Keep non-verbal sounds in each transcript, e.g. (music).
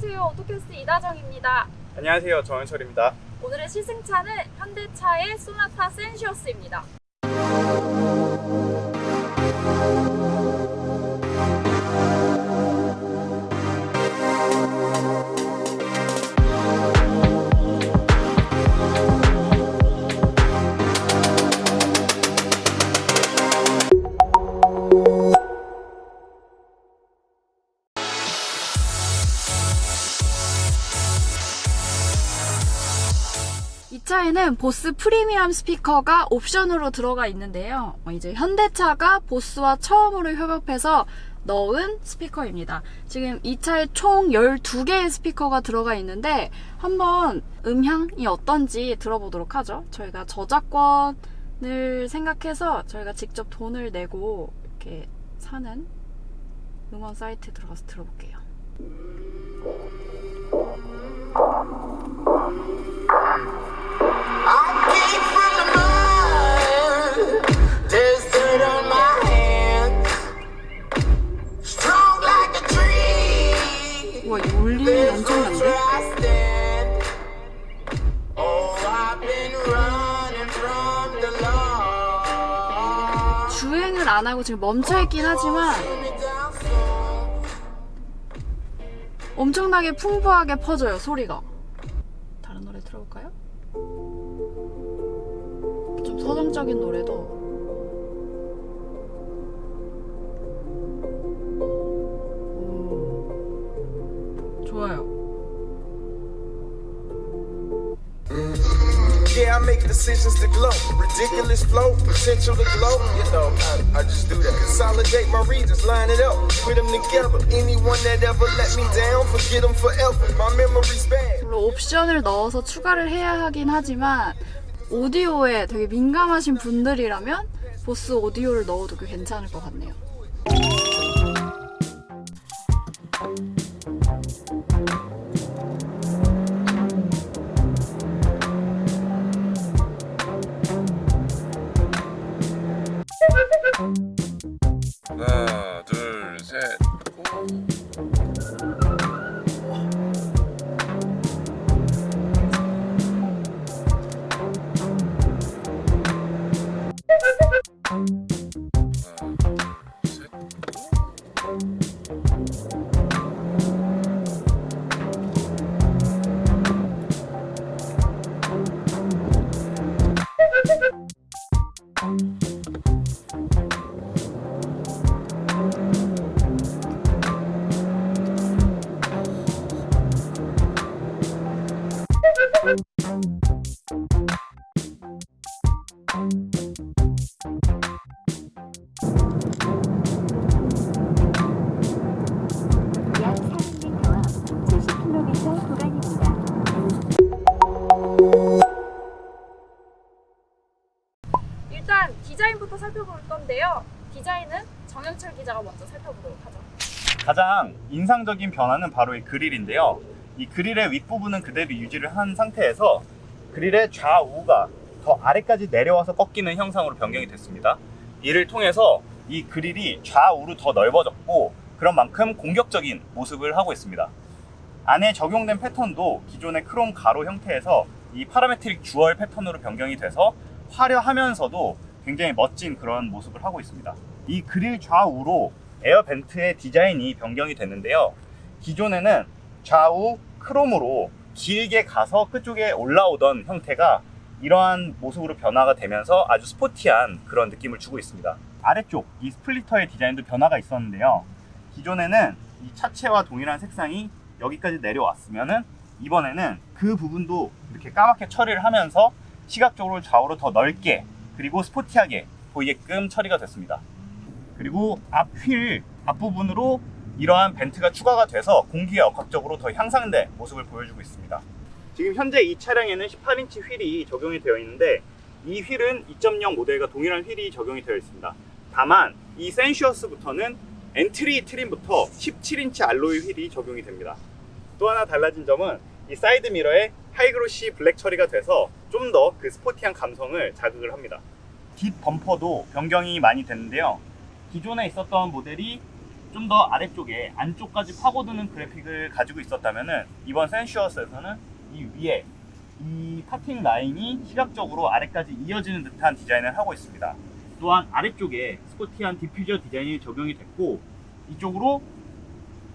안녕하세요. 오토캐스트 이다정입니다. 안녕하세요. 정현철입니다. 오늘의 시승차는 현대차의 소나타 센시어스입니다. 이 차에는 보스 프리미엄 스피커가 옵션으로 들어가 있는데요. 어, 이제 현대차가 보스와 처음으로 협업해서 넣은 스피커입니다. 지금 이 차에 총 12개의 스피커가 들어가 있는데 한번 음향이 어떤지 들어보도록 하죠. 저희가 저작권을 생각해서 저희가 직접 돈을 내고 이렇게 사는 음원 사이트에 들어가서 들어볼게요. 하고 지금 멈춰 있긴 하지만. 엄청나게 풍부하게 퍼져요 소리가 다른 노래 들어볼까요? 좀 서정적인 노래도 오, 좋아요 Yeah, I make decisions to glow. Ridiculous flow, potential to glow. You know, I, I just do that. Consolidate my readers, line it up, put them together. Anyone that ever let me down, forget them forever. My memory's bad. 물론 옵션을 넣어서 추가를 해야 하긴 하지만 오디오에 되게 민감하신 분들이라면 보스 오디오를 넣어도 꽤 괜찮을 것 같네요 하 일단 디자인부터 살펴볼 건데요. 디자인은 정현철 기자가 먼저 살펴보도록 하죠. 가장 인상적인 변화는 바로 이 그릴인데요. 이 그릴의 윗부분은 그대로 유지를 한 상태에서 그릴의 좌우가 더 아래까지 내려와서 꺾이는 형상으로 변경이 됐습니다. 이를 통해서 이 그릴이 좌우로 더 넓어졌고 그런 만큼 공격적인 모습을 하고 있습니다. 안에 적용된 패턴도 기존의 크롬 가로 형태에서 이 파라메트릭 주얼 패턴으로 변경이 돼서 화려하면서도 굉장히 멋진 그런 모습을 하고 있습니다. 이 그릴 좌우로 에어 벤트의 디자인이 변경이 됐는데요. 기존에는 좌우 크롬으로 길게 가서 끝쪽에 올라오던 형태가 이러한 모습으로 변화가 되면서 아주 스포티한 그런 느낌을 주고 있습니다. 아래쪽 이 스플리터의 디자인도 변화가 있었는데요. 기존에는 이 차체와 동일한 색상이 여기까지 내려왔으면은 이번에는 그 부분도 이렇게 까맣게 처리를 하면서 시각적으로 좌우로 더 넓게 그리고 스포티하게 보이게끔 처리가 됐습니다. 그리고 앞휠 앞부분으로 이러한 벤트가 추가가 돼서 공기가 역학적으로 더 향상된 모습을 보여주고 있습니다. 지금 현재 이 차량에는 18인치 휠이 적용이 되어 있는데 이 휠은 2.0 모델과 동일한 휠이 적용이 되어 있습니다. 다만 이 센시어스부터는 엔트리 트림부터 17인치 알로이 휠이 적용이 됩니다. 또 하나 달라진 점은 이 사이드 미러에 하이그로시 블랙 처리가 돼서 좀 더 그 스포티한 감성을 자극을 합니다. 뒷 범퍼도 변경이 많이 됐는데요. 기존에 있었던 모델이 좀 더 아래쪽에 안쪽까지 파고드는 그래픽을 가지고 있었다면은 이번 센슈어스에서는 이 위에 이 카팅 라인이 시각적으로 아래까지 이어지는 듯한 디자인을 하고 있습니다. 또한 아래쪽에 스포티한 디퓨저 디자인이 적용이 됐고 이쪽으로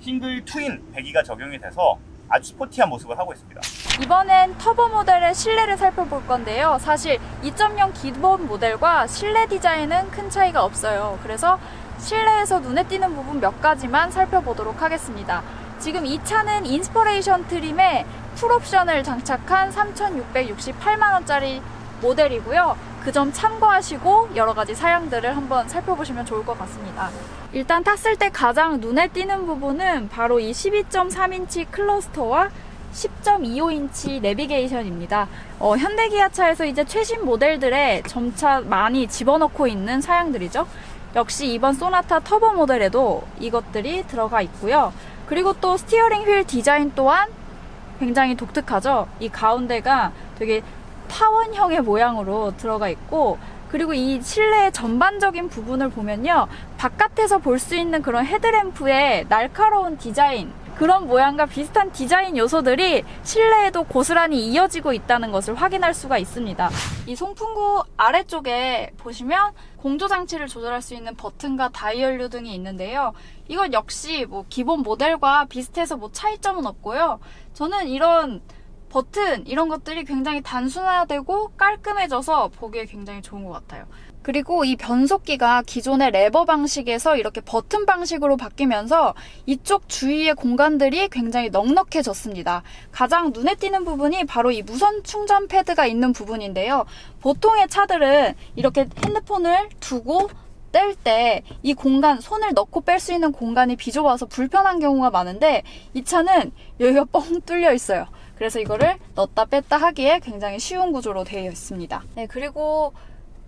싱글 트윈 배기가 적용이 돼서 아주 스포티한 모습을 하고 있습니다. 이번엔 터보 모델의 실내를 살펴볼 건데요. 사실 2.0 기본 모델과 실내 디자인은 큰 차이가 없어요. 그래서 실내에서 눈에 띄는 부분 몇 가지만 살펴보도록 하겠습니다. 지금 이 차는 인스퍼레이션 트림에 풀옵션을 장착한 3,668만원짜리 모델이고요. 그 점 참고하시고 여러 가지 사양들을 한번 살펴보시면 좋을 것 같습니다. 일단 탔을 때 가장 눈에 띄는 부분은 바로 이 12.3인치 클러스터와 10.25인치 내비게이션입니다. 어, 현대기아차에서 이제 최신 모델들에 점차 많이 집어넣고 있는 사양들이죠. 역시 이번 소나타 터보 모델에도 이것들이 들어가 있고요. 그리고 또 스티어링 휠 디자인 또한 굉장히 독특하죠. 이 가운데가 되게 타원형의 모양으로 들어가 있고 그리고 이 실내의 전반적인 부분을 보면요. 바깥에서 볼 수 있는 그런 헤드램프의 날카로운 디자인 그런 모양과 비슷한 디자인 요소들이 실내에도 고스란히 이어지고 있다는 것을 확인할 수가 있습니다. 이 송풍구 아래쪽에 보시면 공조 장치를 조절할 수 있는 버튼과 다이얼류 등이 있는데요. 이건 역시 뭐 기본 모델과 비슷해서 뭐 차이점은 없고요. 저는 이런 버튼 이런 것들이 굉장히 단순화되고 깔끔해져서 보기에 굉장히 좋은 것 같아요. 그리고 이 변속기가 기존의 레버 방식에서 이렇게 버튼 방식으로 바뀌면서 이쪽 주위의 공간들이 굉장히 넉넉해졌습니다. 가장 눈에 띄는 부분이 바로 이 무선 충전 패드가 있는 부분인데요. 보통의 차들은 이렇게 핸드폰을 두고 뗄때이 공간, 손을 넣고 뺄 수 있는 공간이 비좁아서 불편한 경우가 많은데 이 차는 여기가 뻥 뚫려 있어요. 그래서 이거를 넣었다 뺐다 하기에 굉장히 쉬운 구조로 되어 있습니다. 네, 그리고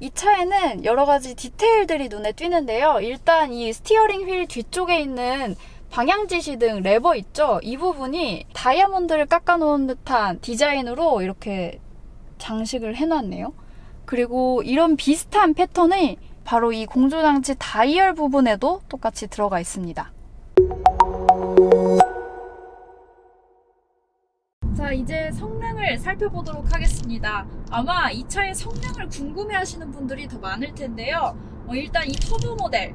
이 차에는 여러 가지 디테일들이 눈에 띄는데요. 일단 이 스티어링 휠 뒤쪽에 있는 방향 지시 등 레버 있죠? 이 부분이 다이아몬드를 깎아놓은 듯한 디자인으로 이렇게 장식을 해놨네요. 그리고 이런 비슷한 패턴이 바로 이 공조장치 다이얼 부분에도 똑같이 들어가 있습니다. 자, 이제 성능을 살펴보도록 하겠습니다. 아마 이 차의 성능을 궁금해 하시는 분들이 더 많을 텐데요. 어, 일단 이 터보 모델,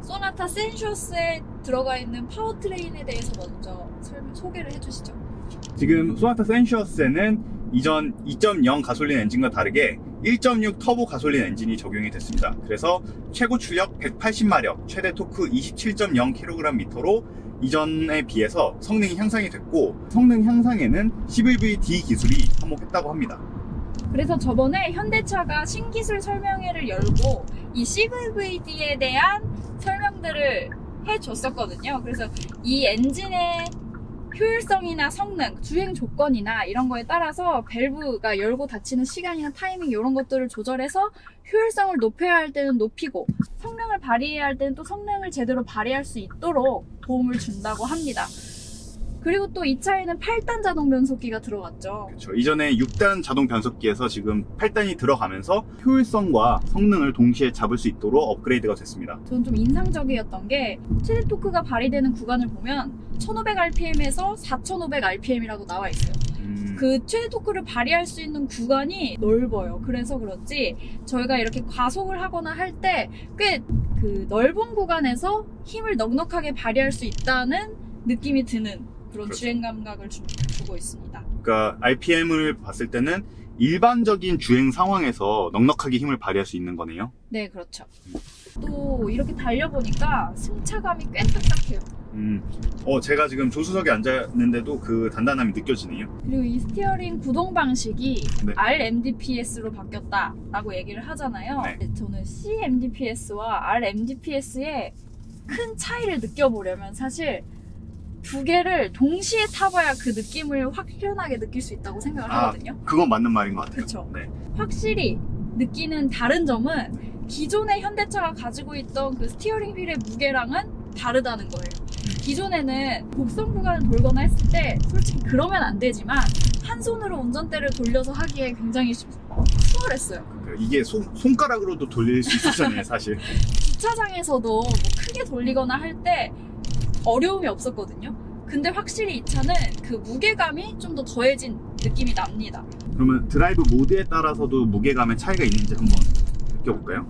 소나타 센슈어스에 들어가 있는 파워트레인에 대해서 먼저 설명, 소개를 해주시죠. 지금 소나타 센슈어스에는 이전 2.0 가솔린 엔진과 다르게 1.6 터보 가솔린 엔진이 적용이 됐습니다. 그래서 최고 출력 180마력, 최대 토크 27.0kgm로 이전에 비해서 성능이 향상이 됐고 성능 향상에는 11VD 기술이 한몫했다고 합니다. 그래서 저번에 현대차가 신기술 설명회를 열고 이 CVVD에 대한 설명들을 해줬었거든요. 그래서 이 엔진의 효율성이나 성능, 주행 조건이나 이런 거에 따라서 밸브가 열고 닫히는 시간이나 타이밍 이런 것들을 조절해서 효율성을 높여야 할 때는 높이고 성능을 발휘해야 할 때는 또 성능을 제대로 발휘할 수 있도록 도움을 준다고 합니다. 그리고 또 이 차에는 8단 자동 변속기가 들어갔죠. 그렇죠. 이전에 6단 자동 변속기에서 지금 8단이 들어가면서 효율성과 성능을 동시에 잡을 수 있도록 업그레이드가 됐습니다. 저는 좀 인상적이었던 게 최대 토크가 발휘되는 구간을 보면 1500rpm에서 4500rpm이라고 나와 있어요. 음, 그 최대 토크를 발휘할 수 있는 구간이 넓어요. 그래서 그렇지 저희가 이렇게 과속을 하거나 할 때 꽤 그 넓은 구간에서 힘을 넉넉하게 발휘할 수 있다는 느낌이 드는 그런 그렇죠. 주행 감각을 주, 주고 있습니다. 그러니까 RPM을 봤을 때는 일반적인 주행 상황에서 넉넉하게 힘을 발휘할 수 있는 거네요. 네, 그렇죠. 또 이렇게 달려보니까 승차감이 꽤 딱딱해요. 음, 어, 제가 지금 조수석에 앉았는데도 그 단단함이 느껴지네요. 그리고 이 스티어링 구동 방식이 네. RMDPS로 바뀌었다라고 얘기를 하잖아요. 네. 저는 CMDPS와 RMDPS의 큰 차이를 느껴보려면 사실 두 개를 동시에 타봐야 그 느낌을 확연하게 느낄 수 있다고 생각을 아, 하거든요. 그건 맞는 말인 것 같아요. 그쵸. 네. 확실히 느끼는 다른 점은 기존의 현대차가 가지고 있던 그 스티어링 휠의 무게랑은 다르다는 거예요. 기존에는 곡선 구간을 돌거나 했을 때 솔직히 그러면 안 되지만 한 손으로 운전대를 돌려서 하기에 굉장히 수- 수월했어요. 이게 손, 손가락으로도 돌릴 수 있었잖아요, 사실. (laughs) 주차장에서도 뭐 크게 돌리거나 할때 어려움이 없었거든요. 근데 확실히 이 차는 그 무게감이 좀 더 더해진 느낌이 납니다. 그러면 드라이브 모드에 따라서도 무게감의 차이가 있는지 한번 느껴볼까요?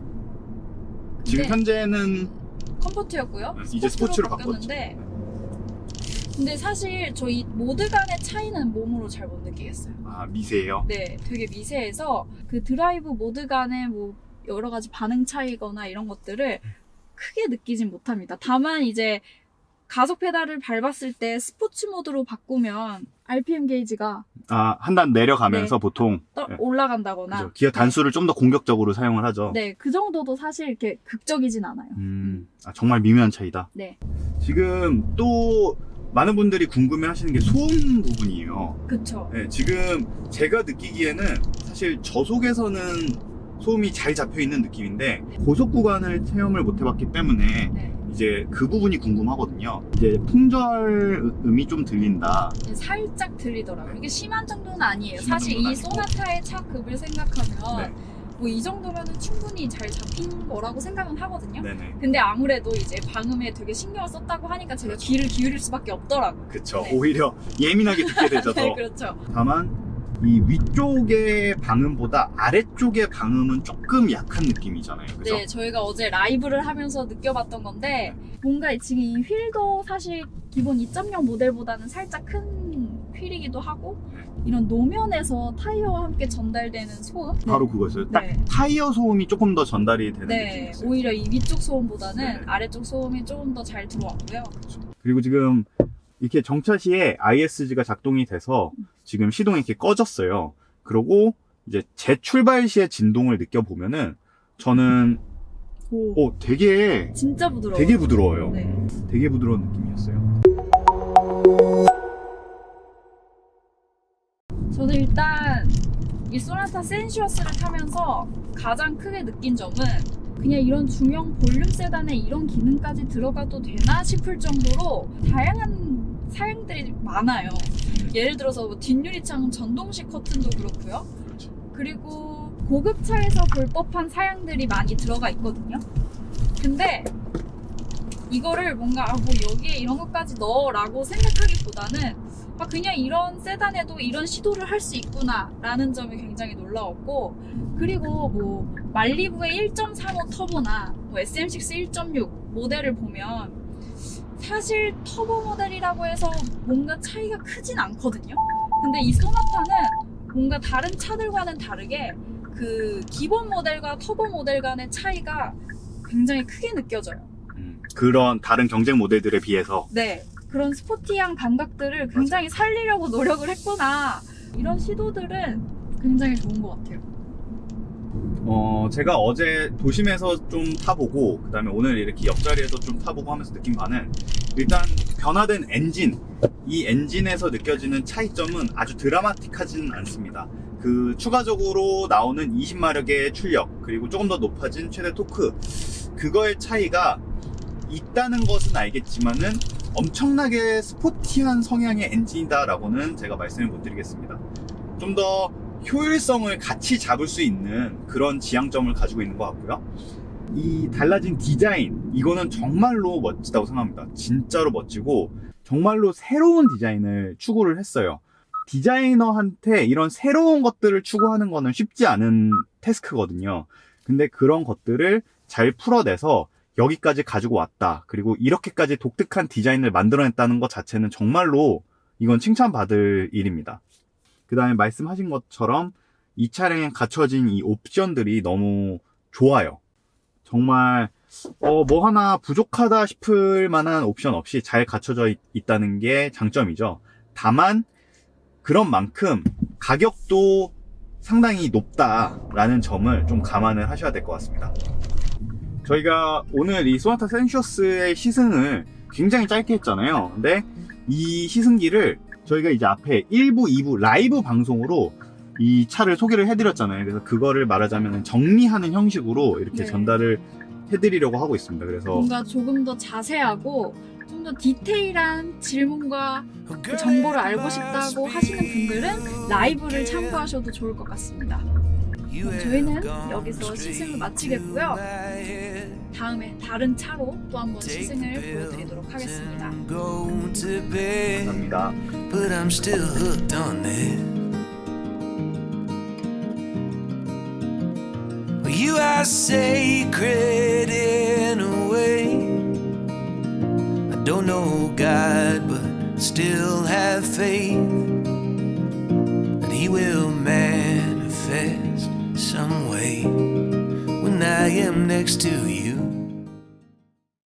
지금 네. 현재는 컴포트였고요. 이제 스포츠로 바뀌었는데 근데 사실 저희 모드 간의 차이는 몸으로 잘 못 느끼겠어요. 아, 미세해요. 네, 되게 미세해서 그 드라이브 모드 간의 뭐 여러 가지 반응 차이거나 이런 것들을 크게 느끼진 못합니다. 다만 이제 가속 페달을 밟았을 때 스포츠 모드로 바꾸면 RPM 게이지가 아, 한 단 내려가면서 네. 보통 떠- 네. 올라간다거나 그죠. 기어 단수를 좀 더 공격적으로 사용을 하죠. 네, 그 정도도 사실 이렇게 극적이진 않아요. 음, 아, 정말 미묘한 차이다. 네, 지금 또 많은 분들이 궁금해 하시는 게 소음 부분이에요. 그쵸. 네, 지금 제가 느끼기에는 사실 저속에서는 소음이 잘 잡혀 있는 느낌인데 고속 구간을 체험을 못 해봤기 때문에 네. 이제 그 부분이 궁금하거든요. 이제 풍절음이 좀 들린다. 네, 살짝 들리더라고요. 이게 심한 정도는 아니에요. 심한 사실 정도는 이 아니고. 소나타의 차급을 생각하면 네. 뭐 이 정도면 충분히 잘 잡힌 거라고 생각은 하거든요. 네네. 근데 아무래도 이제 방음에 되게 신경을 썼다고 하니까 제가 귀를 기울일 수밖에 없더라고요. 그쵸. 네. 오히려 예민하게 듣게 되죠. (laughs) 네, 더. 그렇죠. 다만 이 위쪽의 방음보다 아래쪽의 방음은 조금 약한 느낌이잖아요. 그죠? 네, 저희가 어제 라이브를 하면서 느껴봤던 건데 뭔가 지금 이 휠도 사실 기본 2.0 모델보다는 살짝 큰 휠이기도 하고 이런 노면에서 타이어와 함께 전달되는 소음 바로 그거였어요. 딱 네. 타이어 소음이 조금 더 전달이 되는 느낌이 네, 있어요. 오히려 이 위쪽 소음보다는 네. 아래쪽 소음이 조금 더 잘 들어왔고요. 그리고 지금 이렇게 정차 시에 ISG가 작동이 돼서 지금 시동이 이렇게 꺼졌어요. 그리고 이제 재출발 시의 진동을 느껴보면은 저는 오, 오 되게 진짜 부드러워요. 되게 부드러워요. 네. 되게 부드러운 느낌이었어요. 저는 일단 이 소나타 센시어스를 타면서 가장 크게 느낀 점은 그냥 이런 중형 볼륨 세단에 이런 기능까지 들어가도 되나 싶을 정도로 다양한 사양들이 많아요. 예를 들어서 뭐 뒷유리창 전동식 커튼도 그렇고요. 그리고 고급차에서 볼 법한 사양들이 많이 들어가 있거든요. 근데 이거를 뭔가 아, 뭐 여기에 이런 것까지 넣어라고 생각하기보다는 아, 그냥 이런 세단에도 이런 시도를 할 수 있구나라는 점이 굉장히 놀라웠고 그리고 뭐 말리부의 1.35 터보나 뭐 SM6 1.6 모델을 보면 사실 터보 모델이라고 해서 뭔가 차이가 크진 않거든요. 근데 이 소나타는 뭔가 다른 차들과는 다르게 그 기본 모델과 터보 모델 간의 차이가 굉장히 크게 느껴져요. 음, 그런 다른 경쟁 모델들에 비해서 네. 그런 스포티한 감각들을 굉장히 살리려고 노력을 했구나. 이런 시도들은 굉장히 좋은 것 같아요. 어, 제가 어제 도심에서 좀 타보고, 그 다음에 오늘 이렇게 옆자리에서 좀 타보고 하면서 느낀 바는, 일단 변화된 엔진, 이 엔진에서 느껴지는 차이점은 아주 드라마틱하지는 않습니다. 그 추가적으로 나오는 20마력의 출력, 그리고 조금 더 높아진 최대 토크, 그거의 차이가 있다는 것은 알겠지만은 엄청나게 스포티한 성향의 엔진이다라고는 제가 말씀을 못 드리겠습니다. 좀더 효율성을 같이 잡을 수 있는 그런 지향점을 가지고 있는 것 같고요. 이 달라진 디자인, 이거는 정말로 멋지다고 생각합니다. 진짜로 멋지고, 정말로 새로운 디자인을 추구를 했어요. 디자이너한테 이런 새로운 것들을 추구하는 거는 쉽지 않은 태스크거든요. 근데 그런 것들을 잘 풀어내서 여기까지 가지고 왔다. 그리고 이렇게까지 독특한 디자인을 만들어냈다는 것 자체는 정말로 이건 칭찬받을 일입니다. 그 다음에 말씀하신 것처럼 이 차량에 갖춰진 이 옵션들이 너무 좋아요. 정말 어, 뭐 하나 부족하다 싶을 만한 옵션 없이 잘 갖춰져 있, 있다는 게 장점이죠. 다만 그런 만큼 가격도 상당히 높다라는 점을 좀 감안을 하셔야 될 것 같습니다. 저희가 오늘 이 소나타 센슈어스의 시승을 굉장히 짧게 했잖아요. 근데 이 시승기를 저희가 이제 앞에 1부, 2부 라이브 방송으로 이 차를 소개를 해드렸잖아요. 그래서 그거를 말하자면 정리하는 형식으로 이렇게 네. 전달을 해드리려고 하고 있습니다. 그래서 뭔가 조금 더 자세하고 좀 더 디테일한 질문과 그 정보를 알고 싶다고 하시는 분들은 라이브를 참고하셔도 좋을 것 같습니다. 저희는 여기서 시승을 마치겠고요. 다음에 다른 차로 또 한번 시승을 보여드리도록 하겠습니다. 감사합니다. but I'm still hooked on this. Well, you are sacred in a way. I don't know God, but still have faith am next to you.